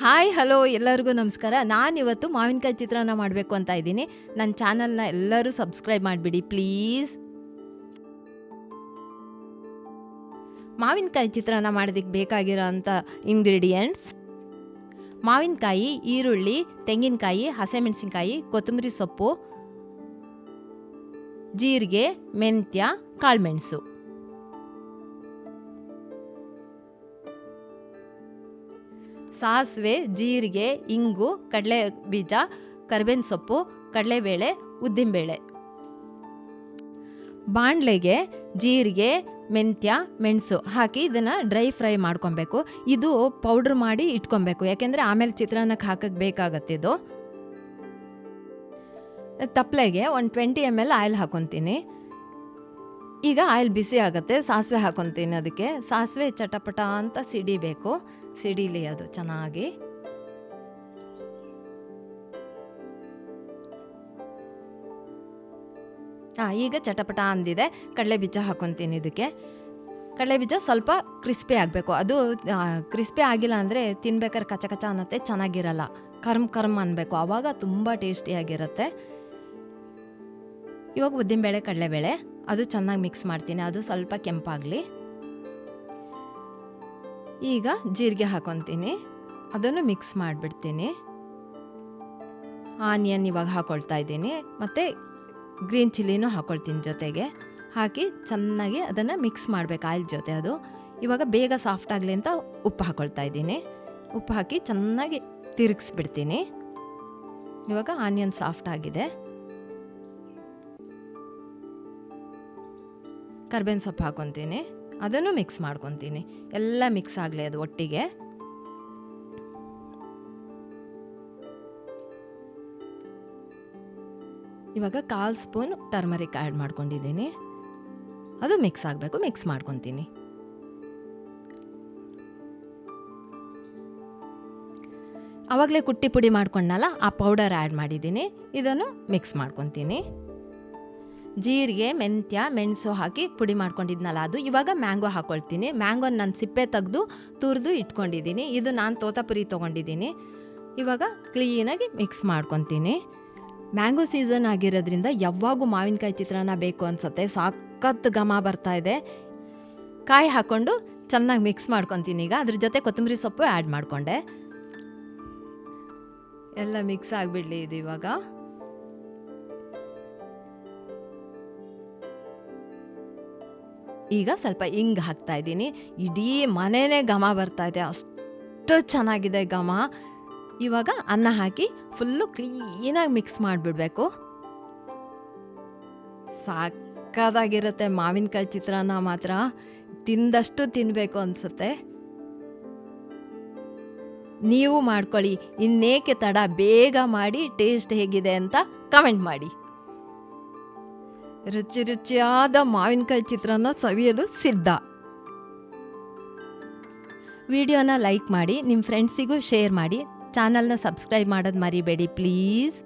Hi hello ಎಲ್ಲರಿಗೂ ನಮಸ್ಕಾರ. ನಾನಿವತ್ತು ಮಾವಿನಕಾಯಿ ಚಿತ್ರಾನ್ನ ಮಾಡಬೇಕು ಅಂತ ಇದ್ದೀನಿ. ನನ್ನ ಚಾನಲ್ನ ಎಲ್ಲರೂ ಸಬ್ಸ್ಕ್ರೈಬ್ ಮಾಡಿಬಿಡಿ, ಪ್ಲೀಸ್. ಮಾವಿನಕಾಯಿ ಚಿತ್ರಾನ್ನ ಮಾಡೋದಕ್ಕೆ ಬೇಕಾಗಿರೋ ಅಂಥ ಇಂಗ್ರೀಡಿಯೆಂಟ್ಸ್ ಮಾವಿನಕಾಯಿ, ಈರುಳ್ಳಿ, ತೆಂಗಿನಕಾಯಿ, ಹಸಿಮೆಣಸಿನ್ಕಾಯಿ, ಕೊತ್ತಂಬರಿ ಸೊಪ್ಪು, ಜೀರಿಗೆ, ಮೆಂತ್ಯ, ಕಾಳುಮೆಣಸು. ಸಾಸಿವೆ, ಜೀರಿಗೆ, ಇಂಗು ಕಡಲೆ ಬೀಜ ಕರಿಬೇವಿನ ಸೊಪ್ಪು ಕಡಲೆಬೇಳೆ, ಉದ್ದಿನಬೇಳೆ. ಬಾಣಲೆಗೆ ಜೀರಿಗೆ, ಮೆಂತ್ಯ, ಮೆಣಸು ಹಾಕಿ ಇದನ್ನು ಡ್ರೈ ಫ್ರೈ ಮಾಡ್ಕೊಬೇಕು. ಇದು ಪೌಡ್ರ್ ಮಾಡಿ ಇಟ್ಕೊಬೇಕು. ಯಾಕೆಂದರೆ ಆಮೇಲೆ ಚಿತ್ರಾನ್ನಕ್ಕೆ ಹಾಕಕ್ಕೆ ಬೇಕಾಗತ್ತೆ ಇದು. ತಪ್ಪಲೆಗೆ ಒಂದು ಟ್ವೆಂಟಿ ಎಂ ಎಲ್ ಆಯಿಲ್ ಹಾಕೊತೀನಿ. ಈಗ ಆಯಿಲ್ ಬಿಸಿ ಆಗುತ್ತೆ, ಸಾಸಿವೆ ಹಾಕೊತೀನಿ ಅದಕ್ಕೆ. ಸಾಸಿವೆ ಚಟಪಟ ಅಂತ ಸಿಡಿಬೇಕು. ಸಿಡಿಲಿ ಅದು ಚೆನ್ನಾಗಿ. ಹಾಂ, ಈಗ ಚಟಪಟ ಅಂದಿದೆ. ಕಡಲೆ ಬೀಜ ಹಾಕೊತೀನಿ ಇದಕ್ಕೆ. ಕಡಲೆ ಬೀಜ ಸ್ವಲ್ಪ ಕ್ರಿಸ್ಪಿ ಆಗಬೇಕು. ಅದು ಕ್ರಿಸ್ಪಿ ಆಗಿಲ್ಲ ಅಂದರೆ ತಿನ್ಬೇಕಾದ್ರೆ ಕಚ ಕಚ ಅನ್ನತ್ತೆ, ಚೆನ್ನಾಗಿರಲ್ಲ. ಕರ್ಮ್ ಕರ್ಮ್ ಅನ್ನಬೇಕು ಆವಾಗ ತುಂಬ ಟೇಸ್ಟಿಯಾಗಿರುತ್ತೆ. ಇವಾಗ ಉದ್ದಿನಬೇಳೆ, ಕಡಲೆಬೇಳೆ. ಅದು ಚೆನ್ನಾಗಿ ಮಿಕ್ಸ್ ಮಾಡ್ತೀನಿ. ಅದು ಸ್ವಲ್ಪ ಕೆಂಪಾಗಲಿ. ಈಗ ಜೀರಿಗೆ ಹಾಕೊತೀನಿ. ಅದನ್ನು ಮಿಕ್ಸ್ ಮಾಡಿಬಿಡ್ತೀನಿ. ಆನಿಯನ್ ಇವಾಗ ಹಾಕ್ಕೊಳ್ತಾ ಇದ್ದೀನಿ. ಮತ್ತು ಗ್ರೀನ್ ಚಿಲ್ಲಿನೂ ಹಾಕ್ಕೊಳ್ತೀನಿ ಜೊತೆಗೆ. ಹಾಕಿ ಚೆನ್ನಾಗಿ ಅದನ್ನು ಮಿಕ್ಸ್ ಮಾಡಬೇಕು ಆಯಿಲ್ ಜೊತೆ ಅದು. ಇವಾಗ ಬೇಗ ಸಾಫ್ಟ್ ಆಗಲಿ ಅಂತ ಉಪ್ಪು ಹಾಕ್ಕೊಳ್ತಾ ಇದ್ದೀನಿ. ಉಪ್ಪು ಹಾಕಿ ಚೆನ್ನಾಗಿ ತಿರುಗಿಸ್ಬಿಡ್ತೀನಿ. ಇವಾಗ ಆನಿಯನ್ ಸಾಫ್ಟ್ ಆಗಿದೆ. ಕರ್ಬೇವಿನ ಸೊಪ್ಪು ಹಾಕೊತೀನಿ. ಅದನ್ನು ಮಿಕ್ಸ್ ಮಾಡ್ಕೊತೀನಿ. ಎಲ್ಲ ಮಿಕ್ಸ್ ಆಗಲಿ ಅದು ಒಟ್ಟಿಗೆ. ಇವಾಗ ಕಾಲು ಸ್ಪೂನ್ ಟರ್ಮರಿಕ್ ಆ್ಯಡ್ ಮಾಡ್ಕೊಂಡಿದ್ದೀನಿ. ಅದು ಮಿಕ್ಸ್ ಆಗಬೇಕು ಮಿಕ್ಸ್ ಮಾಡ್ಕೊತೀನಿ. ಆವಾಗಲೇ ಕುಟ್ಟಿ ಪುಡಿ ಮಾಡ್ಕೊಂಡಲ್ಲ ಆ ಪೌಡರ್ ಆ್ಯಡ್ ಮಾಡಿದ್ದೀನಿ. ಇದನ್ನು ಮಿಕ್ಸ್ ಮಾಡ್ಕೊತೀನಿ. ಜೀರಿಗೆ, ಮೆಂತ್ಯ, ಮೆಣಸು ಹಾಕಿ ಪುಡಿ ಮಾಡ್ಕೊಂಡಿದ್ನಲ್ಲ, ಅದು ಇವಾಗ ಮ್ಯಾಂಗೋ ಹಾಕ್ಕೊಳ್ತೀನಿ ಮ್ಯಾಂಗೋ ನಾನು ಸಿಪ್ಪೆ ತೆಗೆದು ತುರಿದು ಇಟ್ಕೊಂಡಿದ್ದೀನಿ. ಇದು ನಾನು ತೋತಾಪುರಿ ತೊಗೊಂಡಿದ್ದೀನಿ. ಇವಾಗ ಕ್ಲೀನಾಗಿ ಮಿಕ್ಸ್ ಮಾಡ್ಕೊತೀನಿ. ಮ್ಯಾಂಗೋ ಸೀಸನ್ ಆಗಿರೋದ್ರಿಂದ ಯಾವಾಗೂ ಮಾವಿನಕಾಯಿ ಚಿತ್ರಾನ್ನ ಬೇಕು ಅನ್ಸುತ್ತೆ. ಸಾಕತ್ ಘಮ ಬರ್ತಾ ಇದೆ. ಕಾಯಿ ಹಾಕ್ಕೊಂಡು ಚೆನ್ನಾಗಿ ಮಿಕ್ಸ್ ಮಾಡ್ಕೊತೀನಿ ಈಗ. ಅದ್ರ ಜೊತೆ ಕೊತ್ತಂಬರಿ ಸೊಪ್ಪು ಆ್ಯಡ್ ಮಾಡಿಕೊಂಡೆ. ಎಲ್ಲ ಮಿಕ್ಸ್ ಆಗಿಬಿಡಲಿ ಇದು ಇವಾಗ. ಈಗ ಸ್ವಲ್ಪ ಹಿಂಗೆ ಹಾಕ್ತಾ ಇದ್ದೀನಿ. ಇಡೀ ಮನೆಯೇ ಘಮ ಬರ್ತಾ ಇದೆ. ಅಷ್ಟು ಚೆನ್ನಾಗಿದೆ ಘಮ. ಇವಾಗ ಅನ್ನ ಹಾಕಿ ಫುಲ್ಲು ಕ್ಲೀನಾಗಿ ಮಿಕ್ಸ್ ಮಾಡಿಬಿಡ್ಬೇಕು. ಸಾಕಾಗಿರುತ್ತೆ ಮಾವಿನಕಾಯಿ ಚಿತ್ರಾನ್ನ ಮಾತ್ರ. ತಿಂದಷ್ಟು ತಿನ್ನಬೇಕು ಅನಿಸುತ್ತೆ. ನೀವು ಮಾಡ್ಕೊಳ್ಳಿ. ಇನ್ನೇಕೆ ತಡ? ಬೇಗ ಮಾಡಿ ಟೇಸ್ಟ್ ಹೇಗಿದೆ ಅಂತ ಕಮೆಂಟ್ ಮಾಡಿ. ರುಚಿ ರುಚಿಯಾದ ಮಾವಿನಕಾಯಿ ಚಿತ್ರಾನ್ನ ಸವಿಯಲು ಸಿದ್ಧ. ವಿಡಿಯೋನ ಲೈಕ್ ಮಾಡಿ ನಿಮ್ಮ ಫ್ರೆಂಡ್ಸಿಗೂ ಶೇರ್ ಮಾಡಿ, ಚಾನಲ್ನ ಸಬ್ಸ್ಕ್ರೈಬ್ ಮಾಡೋದು ಮರಿಬೇಡಿ, ಪ್ಲೀಸ್.